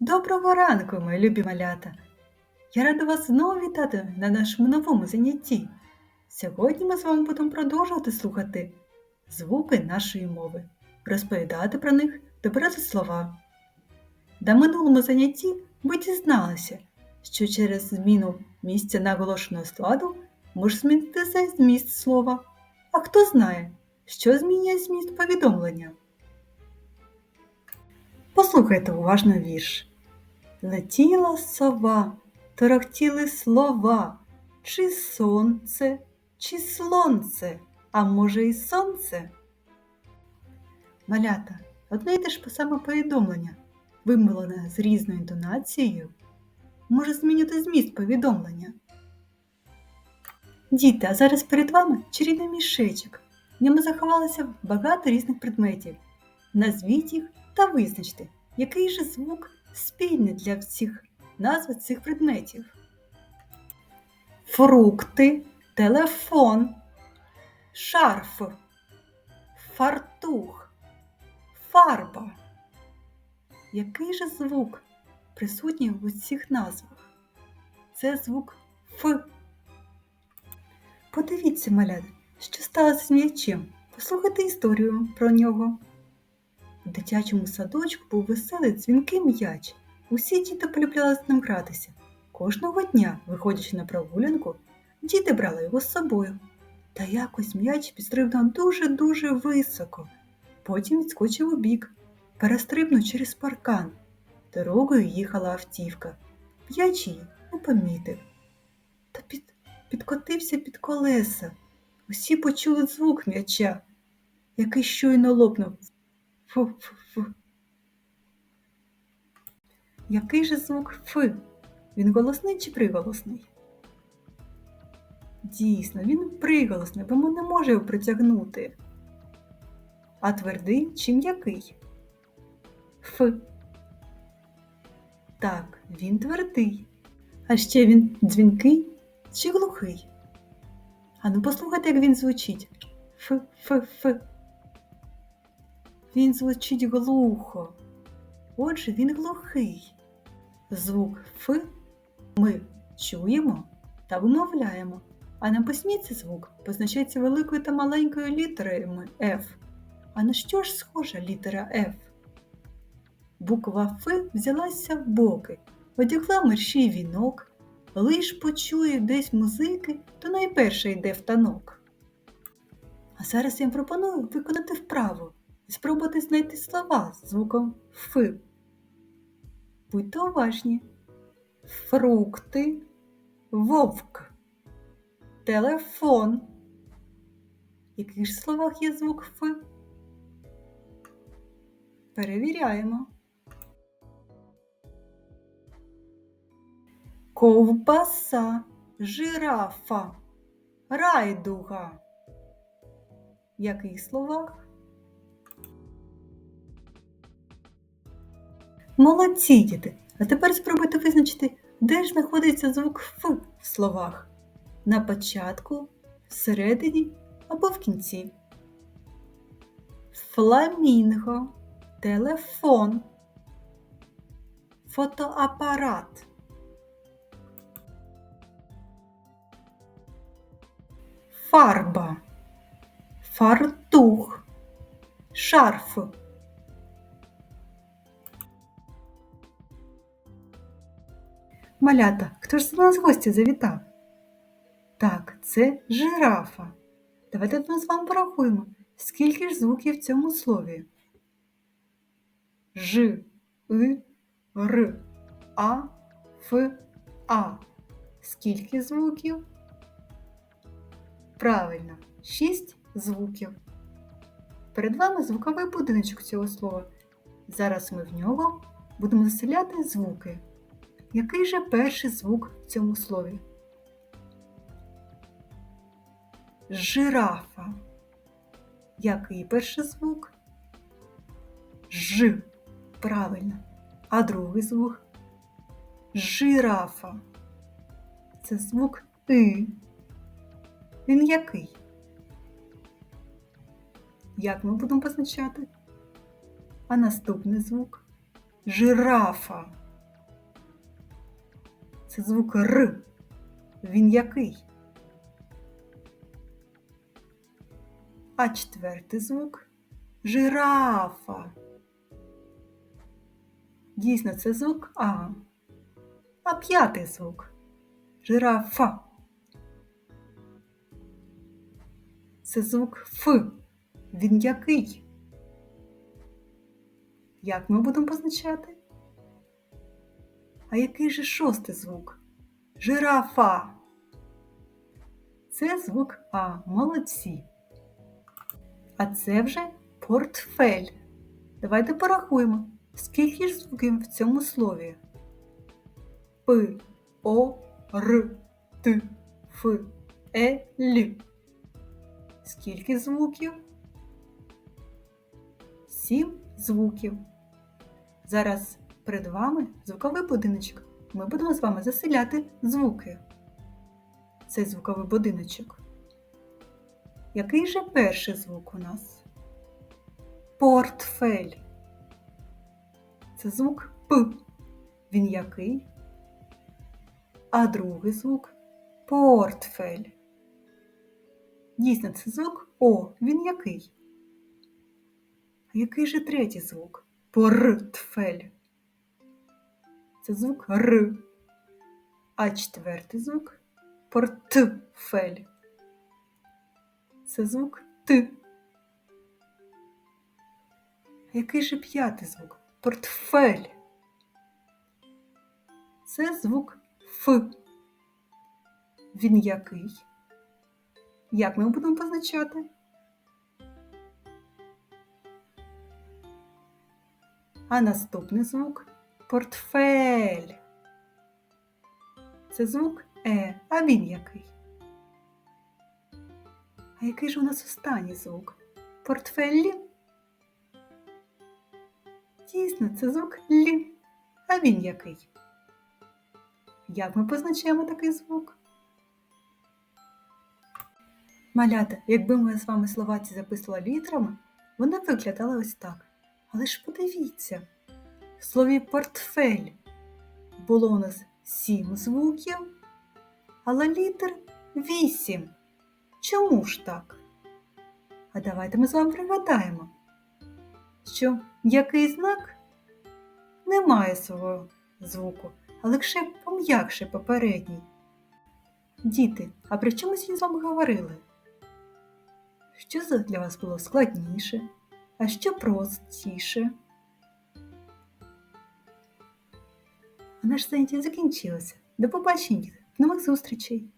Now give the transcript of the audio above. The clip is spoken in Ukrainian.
Доброго ранку, мої любі малята! Я рада вас знову вітати на нашому новому занятті. Сьогодні ми з вами будемо продовжувати слухати звуки нашої мови, розповідати про них та слова. На минулому занятті ви дізналися, що через зміну місця наголошеного складу може змінитися зміст слова. А хто знає, що змінює зміст повідомлення? Послухайте уважно вірш. Летіла сова, торохтіли слова, чи сонце, чи слонце, а може і сонце. Малята, одне й те ж саме повідомлення, вимовлене з різною інтонацією, може змінити зміст повідомлення. Діти, а зараз перед вами чарівний мішечок. В ньому заховалося багато різних предметів. Назвіть їх та визначте, який же звук спільний для всіх назв цих предметів. Фрукти, телефон, шарф, фартух, фарба. Який же звук присутній в усіх назвах? Це звук Ф. Подивіться, малята, що сталося з м'ячем. Послухайте історію про нього. У дитячому садочку був веселий дзвінкий м'яч. Усі діти полюбляли з ним гратися. Кожного дня, виходячи на прогулянку, діти брали його з собою. Та якось м'яч підстрибнув дуже-дуже високо. Потім відскочив у бік, перестрибнув через паркан. Дорогою їхала автівка. М'яч її не помітив. Та під, підкотився під колеса. Усі почули звук м'яча, який щойно лопнув. Фу-фу-фу. Який же звук Ф? Він голосний чи приголосний? Дійсно, він приголосний, бо ми не може його притягнути. А твердий чи м'який? Ф. Так, він твердий. А ще він дзвінкий чи глухий? Ану послухайте, як він звучить. Ф-ф-ф. Він звучить глухо. Отже, він глухий. Звук Ф ми чуємо та вимовляємо, а на письмі цей звук позначається великою та маленькою літерами F. А на що ж схожа літера F? Буква Ф взялася в боки, одягла мерщій вінок, лиш почує десь музики, то найперше йде в танок. А зараз я вам пропоную виконати вправу і спробувати знайти слова з звуком Ф. Будьте уважні. Фрукти, вовк, телефон. В яких ж словах є звук Ф? Перевіряємо. Ковбаса, жирафа, райдуга. В яких словах? Молодці діти! А тепер спробуйте визначити, де ж знаходиться звук Ф в словах. На початку, всередині або в кінці. Фламінго, телефон, фотоапарат. Фарба, фартух, шарф. Малята, хто ж до нас гості завітав? Так, це жирафа. Давайте ми з вами порахуємо, скільки ж звуків в цьому слові. Ж, И, Р, А, Ф, А. Скільки звуків? Правильно, шість звуків. Перед вами звуковий будиночок цього слова. Зараз ми в нього будемо заселяти звуки. Який же перший звук в цьому слові? Жирафа. Який перший звук? Ж. Правильно. А другий звук? Жирафа. Це звук И. Він який? Як ми будемо позначати? А наступний звук? Жирафа. Це звук Р. Він який? А четвертий звук жирафа. Дійсно, це звук А. А п'ятий звук жирафа. Це звук Ф. Він який? Як ми будемо позначати? А який же шостий звук? Жирафа. Це звук А. Молодці. А це вже портфель. Давайте порахуємо, скільки ж звуків в цьому слові. П, О, Р, Т, Ф, Е, Л. Скільки звуків? Сім звуків. Зараз перед вами звуковий будиночок. Ми будемо з вами заселяти звуки. Цей звуковий будиночок. Який же перший звук у нас? Портфель. Це звук П. Він який? А другий звук портфель. Дійсно, це звук О. Він який? А який же третій звук? Портфель. Це звук Р. А четвертий звук портфель. Це звук Т. Який же п'ятий звук? Портфель. Це звук Ф. Він який? Як ми його будемо позначати? А наступний звук портфель. Це звук Е. А він який? А який ж у нас останній звук? Портфеллі? Дійсно, це звук Л. А він який? Як ми позначаємо такий звук? Малята, якби ми з вами слова ці записували літерами, вони б виглядали ось так. Але ж подивіться, в слові портфель було у нас сім звуків, але літер вісім. Чому ж так? А давайте ми з вами пригадаємо, що який знак не має свого звуку, а лише пом'якше попередній. Діти, а при чому сьогодні з вами говорили? Що для вас було складніше, а що простіше? А наше заняття закінчилося. До побачення. Нових зустрічей!